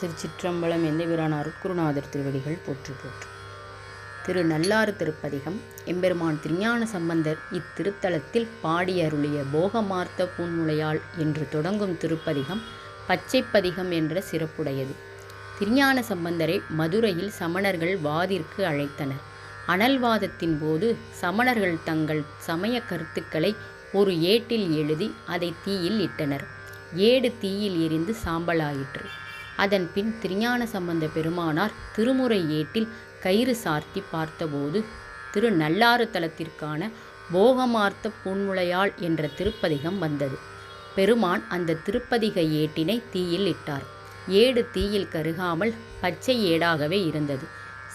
திருச்சிற்றம்பலம் எந்தவிரான அருக்குருநாதர் திருவடிகள் போற்றி போற்று. திரு நல்லாறு திருப்பதிகம் எம்பெருமான் திருஞான சம்பந்தர் இத்திருத்தலத்தில் பாடியருளிய போகமார்த்த பூன்முளையாள் என்று தொடங்கும் திருப்பதிகம் பச்சைப்பதிகம் என்ற சிறப்புடையது. திருஞான சம்பந்தரை மதுரையில் சமணர்கள் வாதிற்கு அழைத்தனர். அனல்வாதத்தின் போது சமணர்கள் தங்கள் சமய கருத்துக்களை ஒரு ஏட்டில் எழுதி அதை தீயில் இட்டனர். ஏடு தீயில் எரிந்து சாம்பலாயிற்று. அதன் பின் திருஞான சம்பந்த பெருமானார் திருமுறை ஏட்டில் கயிறு சார்த்தி பார்த்தபோது திரு நல்லாறு தலத்திற்கான போகமார்த்த பூன்முளையாள் என்ற திருப்பதிகம் வந்தது. பெருமான் அந்த திருப்பதிக ஏட்டினை தீயில் இட்டார். ஏடு தீயில் கருகாமல் பச்சை ஏடாகவே இருந்தது.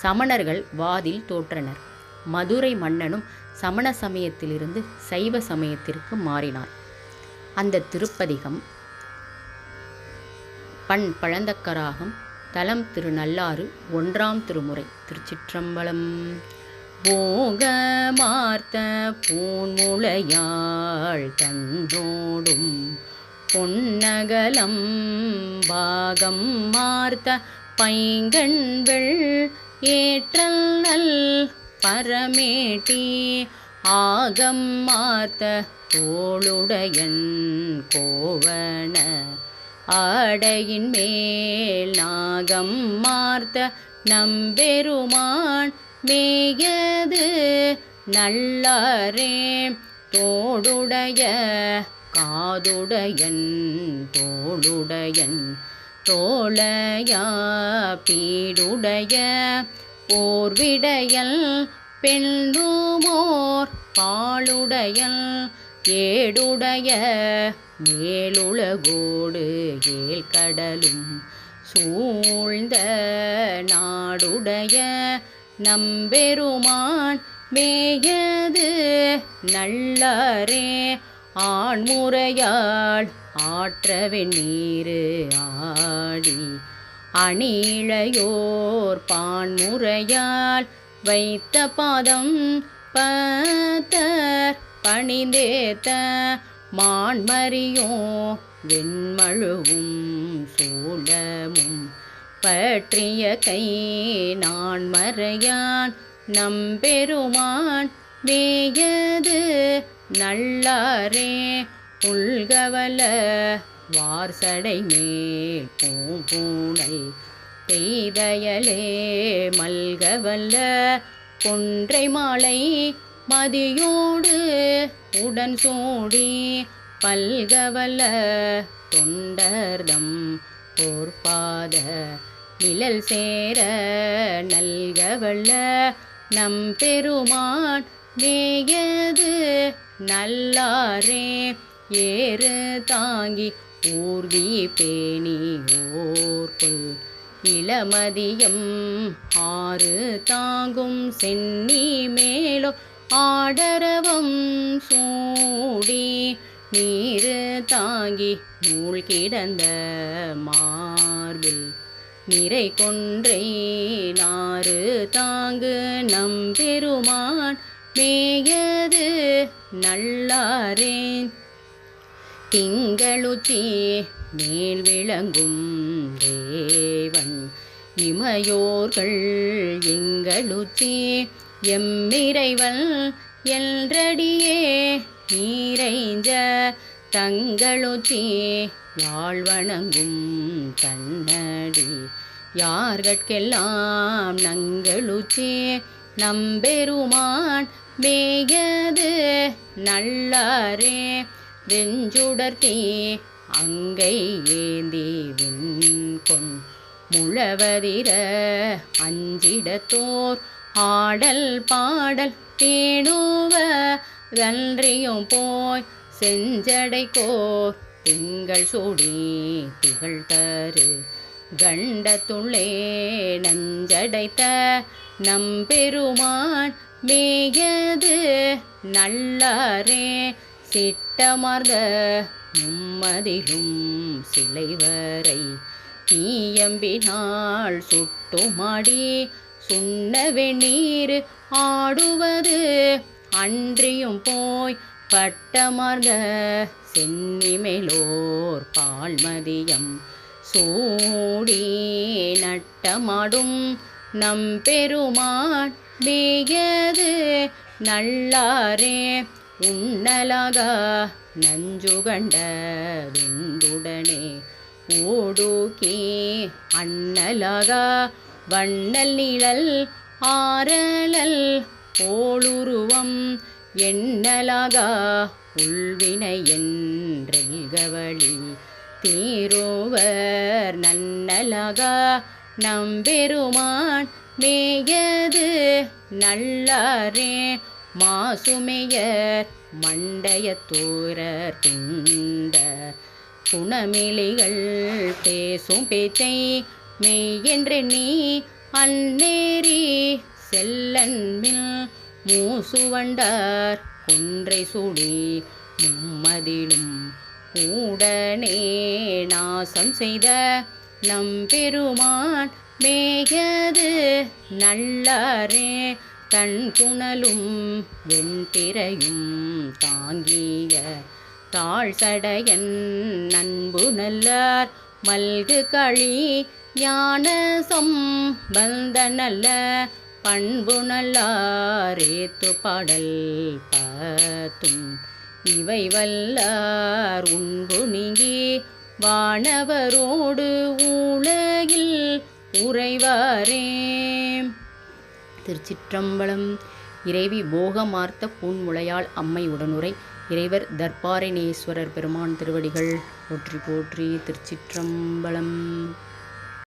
சமணர்கள் வாதில் தோற்றனர். மதுரை மன்னனும் சமண சமயத்திலிருந்து சைவ சமயத்திற்கு மாறினார். அந்த திருப்பதிகம் பண் பழந்தக்கராகம் தலம் திருநள்ளாறு ஒன்றாம் திருமுறை திருச்சிற்றம்பலம். போகமார்த்த பூன்முளையாள் தன்னோடும் பொன்னகலம் பாகம் மார்த்த பைங்கண்கள் ஏற்றல் நல் பரமேட்டி ஆகம் மார்த்த தோளுடையன் கோவன ஆடையின் மேல் நாகம் மார்த்த நம்பெருமான் மேயது நல்லாரே தோடுடைய காதுடையன் தோளுடையன் தோளையா பீடுடைய போர்விடையல் பெண்ணுமோர் பாலுடையல் ஏடுடைய மேலுலகோடு ஏல் கடலும் சூழ்ந்த நாடுடைய நம்பெருமான் மேயது நல்லாரே ஆண்முறையாள் ஆற்றவெண் நீரு ஆடி அணிழையோர் பான்முறையால் வைத்த பாதம் பத்தர் பணிந்தேத்த மான்மரியும் வெண்மழுவும் சூலமும் பற்றிய கை நான் மறையான் நம்பெருமான் மேயது நல்லாரே உள்கவல வார்சடை மேல் பூம்பூணல் பெய்தயலே மல்கவல்ல கொன்றை மாலை மதியோடு உடன் சோடி பல்கவல்ல தொண்டர்தம் போர்பாத நிழல் சேர நல்கவல்ல நம் பெருமான் நேயது நல்லாரே ஏறு தாங்கி ஊர்தி பேணி ஓர்கொள் இளமதியம் ஆறு தாங்கும் சென்னி மேலோ ஆடரவம் சூடி நீரு தாங்கி நூல் கிடந்த மார்பில் நிறை கொன்றை நாறு தாங்கு நம்பெருமான் மேயது நல்லாரேன் திங்களுச்சி மேல் விளங்கும் தேவன் இமையோர்கள் எங்களுச்சி எம்மிறைவன் என்றடியே நீரைஞ்ச தங்களுச்சி வாழ்வணங்கும் தன்னடி யார்கட்கெல்லாம் நங்களுச்சி நம்பெருமான் மேயது நல்லாரே வெஞ்சுடர்த்தி அங்கை ஏந்தி வெண்கொண் முழவதிர அஞ்சிடத்தோர் ஆடல் பாடல் பேணுவ நன்றியும் போய் செஞ்சடைக்கோர் திங்கள் சூடி திகழ் தரு கண்டத்துள்ளே நஞ்சடைத்த. நம்பெருமான் மேயது நல்லாரே சிட்டமர்ந்த மும்மதிலும் சிலைவரை. தீயம்பினால் சுட்டுமாடி சுண்ண நீர் ஆடுவது. அன்றியும் போய் பட்டமர்ந்த சென்னிமேலோர் பால்மதியம். சூடி நட்டமாடும் நம் பெருமான் மேயது. நல்லாரே உண்ணலாக நஞ்சுகண்ட விண்டுடனே ஓடுகே அண்ணலகா வண்ணல் நிழல் ஆரலல் போலுருவம் எண்ணலாகா உள்வினை என்றெல்கவழி தீரோவர் நன்னலகா நம்பெருமான் மேயது நல்லாரே மாசுமையர் மண்டையத்தோரர் குண்ட குணமிலிகள் பேசும் பேச்சை மெய் என்று நீ அந்நேரி செல்லன்மில் மூசுவண்டார். குன்றை சுடி மும்மதிலும் உடனே நாசம் செய்த நம்பெருமான் மேயது நல்லாரே தன் புனலும் வெண்பிறையும் தாங்கிய தாழ் சடையன் நண்பு நல்லார் மல்கு களி ஞான சம்பந்த நல்ல பண்பு நல்லாரேத்து பாடல் பத்தும். இவை வல்லார் உண்பு நீங்கி வானவரோடு உலகில் உறைவாரே. திருச்சிற்றம்பலம் இறைவி போகமார்த்த பூன்முளையால் அம்மை உடனுரை இறைவர் தர்பாரிணேஸ்வரர் பெருமான் திருவடிகள் போற்றி போற்றி திருச்சிற்றம்பலம்.